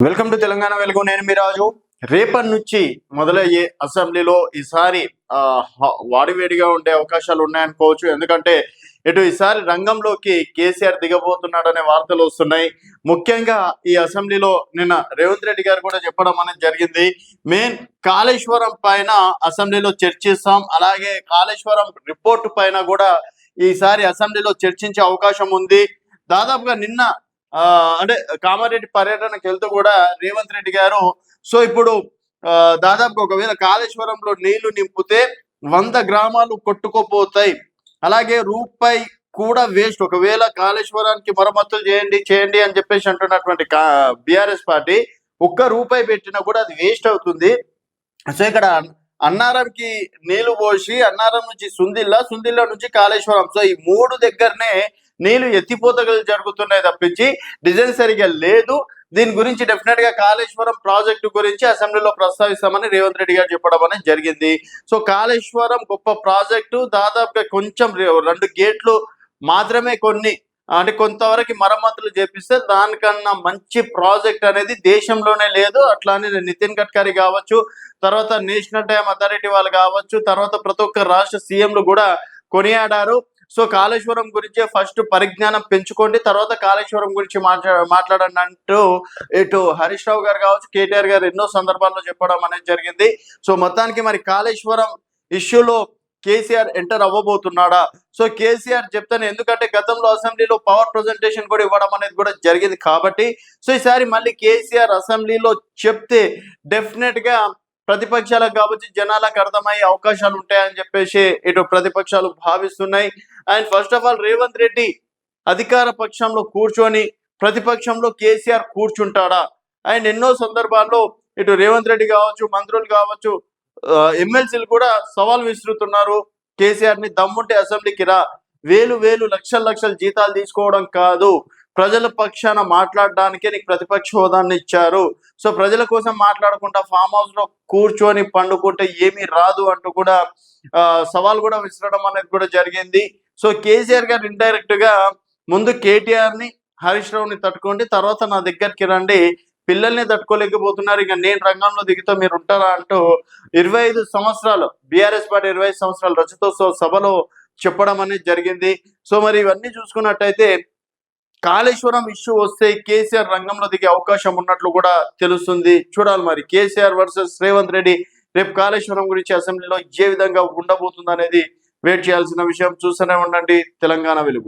Welcome to Telangana వెలుగు. నేను మీ రాజు. రేపటి నుంచి మొదలయ్యే అసెంబ్లీలో ఈసారి ఆ, వాడివేడిగా ఉండే అవకాశాలు ఉన్నాయనుకోవచ్చు. ఎందుకంటే ఇటు ఈసారి రంగంలోకి కేసీఆర్ దిగబోతున్నాడనే వార్తలు వస్తున్నాయి. ముఖ్యంగా ఈ అసెంబ్లీలో నిన్న రేవంత్ రెడ్డి గారు కూడా చెప్పడం అనేది జరిగింది. మెయిన్ కాళేశ్వరం పైన అసెంబ్లీలో చర్చిస్తాం. అలాగే కాళేశ్వరం రిపోర్టు పైన కూడా ఈసారి అసెంబ్లీలో చర్చించే అవకాశం ఉంది. దాదాపుగా నిన్న అంటే కామారెడ్డి పర్యటనకు వెళ్తూ కూడా రేవంత్ రెడ్డి గారు సో ఇప్పుడు ఆ, దాదాపు ఒకవేళ కాళేశ్వరంలో నీళ్ళు నింపితే వంద గ్రామాలు కొట్టుకోపోతాయి. అలాగే రూపాయి కూడా వేస్ట్. ఒకవేళ కాళేశ్వరానికి మరమ్మతులు చేయండి చేయండి అని చెప్పేసి అంటున్నటువంటి బీఆర్ఎస్ పార్టీ ఒక్క రూపాయి పెట్టినా కూడా అది వేస్ట్ అవుతుంది. సో ఇక్కడ అన్నారంకి నీళ్ళు పోసి అన్నారం నుంచి సుందిల్లా సుందిల్లా నుంచి కాళేశ్వరం. సో ఈ మూడు దగ్గరనే నీళ్ళు ఎత్తిపోతలు జరుగుతున్నాయి తప్పించి డిజైన్ సరిగా లేదు. దీని గురించి డెఫినెట్గా కాళేశ్వరం ప్రాజెక్టు గురించి అసెంబ్లీలో ప్రస్తావిస్తామని రేవంత్ రెడ్డి గారు చెప్పడం అనేది జరిగింది. సో కాళేశ్వరం గొప్ప ప్రాజెక్టు. దాదాపుగా కొంచెం రెండు గేట్లు మాత్రమే కొన్ని అంటే కొంతవరకు మరమ్మతులు చేపిస్తే దానికన్నా మంచి ప్రాజెక్ట్ అనేది దేశంలోనే లేదు. అట్లానే నితిన్ గడ్కరీ కావచ్చు తర్వాత నేషనల్ డ్యామ్ అథారిటీ వాళ్ళు కావచ్చు తర్వాత ప్రతి ఒక్క రాష్ట్ర సీఎంలు కూడా కొనియాడారు. సో కాళేశ్వరం గురించి ఫస్ట్ పరిజ్ఞానం పెంచుకోండి తర్వాత కాళేశ్వరం గురించి మాట్లా మాట్లాడండి అంటూ ఇటు హరీష్ రావు గారు కావచ్చు కేటీఆర్ గారు ఎన్నో సందర్భాల్లో చెప్పడం అనేది జరిగింది. సో మొత్తానికి మరి కాళేశ్వరం ఇష్యూలో కేసీఆర్ ఎంటర్ అవ్వబోతున్నాడా? సో కేసీఆర్ చెప్తాను ఎందుకంటే గతంలో అసెంబ్లీలో పవర్ ప్రజెంటేషన్ కూడా ఇవ్వడం అనేది కూడా జరిగింది కాబట్టి సో ఈసారి మళ్ళీ కేసీఆర్ అసెంబ్లీలో చెప్తే డెఫినెట్గా ప్రతిపక్షాలకు కావచ్చు జనాలకు అర్థమయ్యే అవకాశాలు ఉంటాయని చెప్పేసి ఇటు ప్రతిపక్షాలు భావిస్తున్నాయి. And first of all Revanth Reddy అధికార పక్షంలో కూర్చొని ప్రతిపక్షంలో కేసీఆర్ కూర్చుంటాడా? అండ్ ఎన్నో సందర్భాల్లో ఇటు రేవంత్ రెడ్డి కావచ్చు మంత్రులు కావచ్చు ఎమ్మెల్సీలు కూడా సవాల్ విసురుతున్నారు. కేసీఆర్ని దమ్ముంటే అసెంబ్లీకి రా. వేలు వేలు లక్షల లక్షల జీతాలు తీసుకోవడం కాదు. ప్రజల పక్షాన మాట్లాడడానికే నీకు ప్రతిపక్ష హోదాన్ని ఇచ్చారు. సో ప్రజల కోసం మాట్లాడకుండా ఫామ్ హౌస్లో కూర్చొని పండుకుంటే ఏమీ రాదు అంటూ కూడా సవాల్ కూడా విసరడం అనేది కూడా జరిగింది. సో కేసీఆర్ గారు ఇండైరెక్ట్గా ముందు కేటీఆర్ని హరీష్ రావుని తట్టుకోండి తర్వాత నా దగ్గరికి రండి. పిల్లల్ని తట్టుకోలేకపోతున్నారు. ఇక నేను రంగంలో దిగుతా మీరు ఉంటారా అంటూ ఇరవై ఐదు సంవత్సరాలు బీఆర్ఎస్ పార్టీ ఇరవై ఐదు సంవత్సరాలు రజతోత్సవ సభలో చెప్పడం అనేది జరిగింది. సో మరి ఇవన్నీ చూసుకున్నట్టయితే కాళేశ్వరం ఇష్యూ వస్తే కేసీఆర్ రంగంలో దిగే అవకాశం ఉన్నట్లు కూడా తెలుస్తుంది. చూడాలి మరి. కేసీఆర్ వర్సెస్ రేవంత్ రెడ్డి రేపు కాళేశ్వరం గురించి అసెంబ్లీలో ఏ విధంగా ఉండబోతుంది అనేది వెయిట్ చేయాల్సిన విషయం. చూస్తూనే ఉండండి. తెలంగాణ వెలుగు.